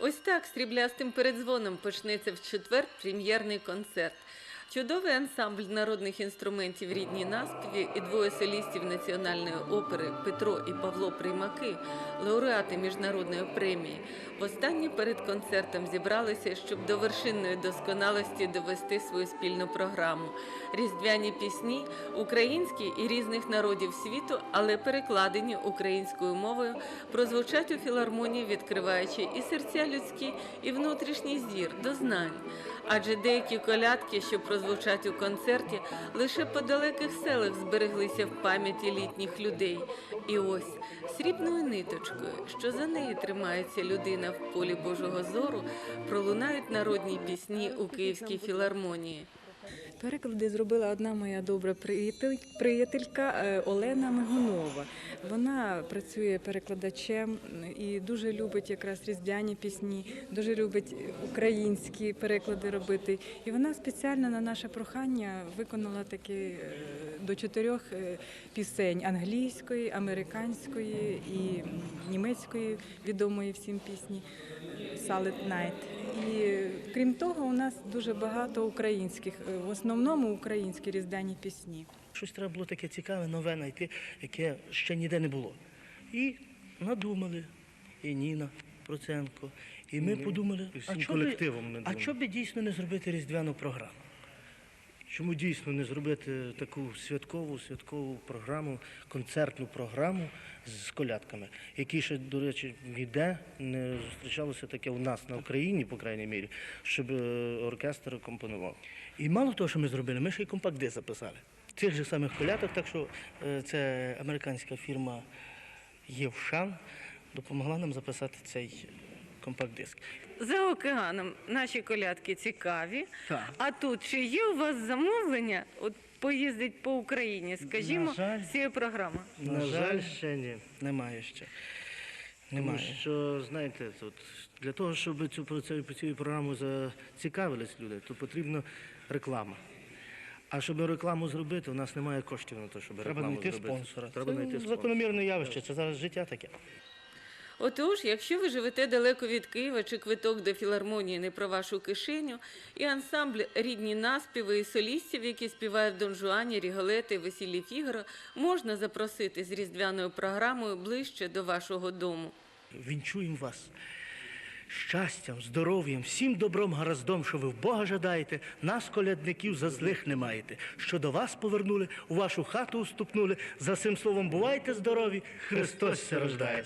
Ось так сріблястим передзвоном почнеться в четвер прем'єрний концерт. Чудовий ансамбль народних інструментів рідній наспіві і двоє солістів національної опери Петро і Павло Приймаки, лауреати міжнародної премії, востаннє перед концертом зібралися, щоб до вершинної досконалості довести свою спільну програму. Різдвяні пісні українські і різних народів світу, але перекладені українською мовою, прозвучать у філармонії, відкриваючи і серця людські, і внутрішній зір до знань. Адже деякі колядки, що прозвучать у концерті, лише по далеких селах збереглися в пам'яті літніх людей. І ось срібною ниточкою, що за неї тримається людина в полі Божого зору, пролунають народні пісні у Київській філармонії. Переклади зробила одна моя добра приятелька е, Олена Мигунова. Вона працює перекладачем і дуже любить якраз різдвяні пісні, дуже любить українські переклади робити. І вона спеціально на наше прохання виконала такі е, до чотирьох е, пісень англійської, американської і німецької відомої всім пісні Silent Night. І крім того, у нас дуже багато українських, е, в основному українські різдвяні пісні. Щось треба було таке цікаве, нове знайти, яке ще ніде не було. І надумали, і Ніна Проценко. І ми подумали, і всім а би- колективом а чого би дійсно не зробити різдвяну програму? Чому дійсно не зробити таку святкову святкову програму, концертну програму з колядками, які ще, до речі, ніде не зустрічалося таке у нас на Україні, по крайній мірі, щоб е, оркестр компонував. І мало того, що ми зробили, ми ще й компакт-диск записали. Цих же самих колядок, так що е, це американська фірма Євшан допомогла нам записати цей компакт-диск. За океаном наші колядки цікаві. Так. А тут чи є у вас замовлення? От поїздить по Україні, скажімо, жаль. з цією програмою? На жаль, ще ні. Немає ще. Тому Немає. що, знаєте, тут для того, щоб цю про цю, цю програму зацікавились люди, то потрібна реклама. А щоб рекламу зробити, у нас немає коштів на те, щоб Треба рекламу знайти зробити. спонсора. Треба Це знайти спонсора. закономірне явище, це зараз життя таке. Отож, якщо ви живете далеко від Києва чи квиток до філармонії не про вашу кишеню, і ансамбль рідні наспіви і солістів, які співають в Дон Жуані, Ріголети, Весіллі Фігаро, можна запросити з різдвяною програмою ближче до вашого дому. Вінчуємо вас щастям, здоров'ям, всім добром, гараздом, що ви в Бога жадаєте, нас, колядників, за злих не маєте. Що до вас повернули, у вашу хату уступнули. За цим словом бувайте здорові, Христос рождає.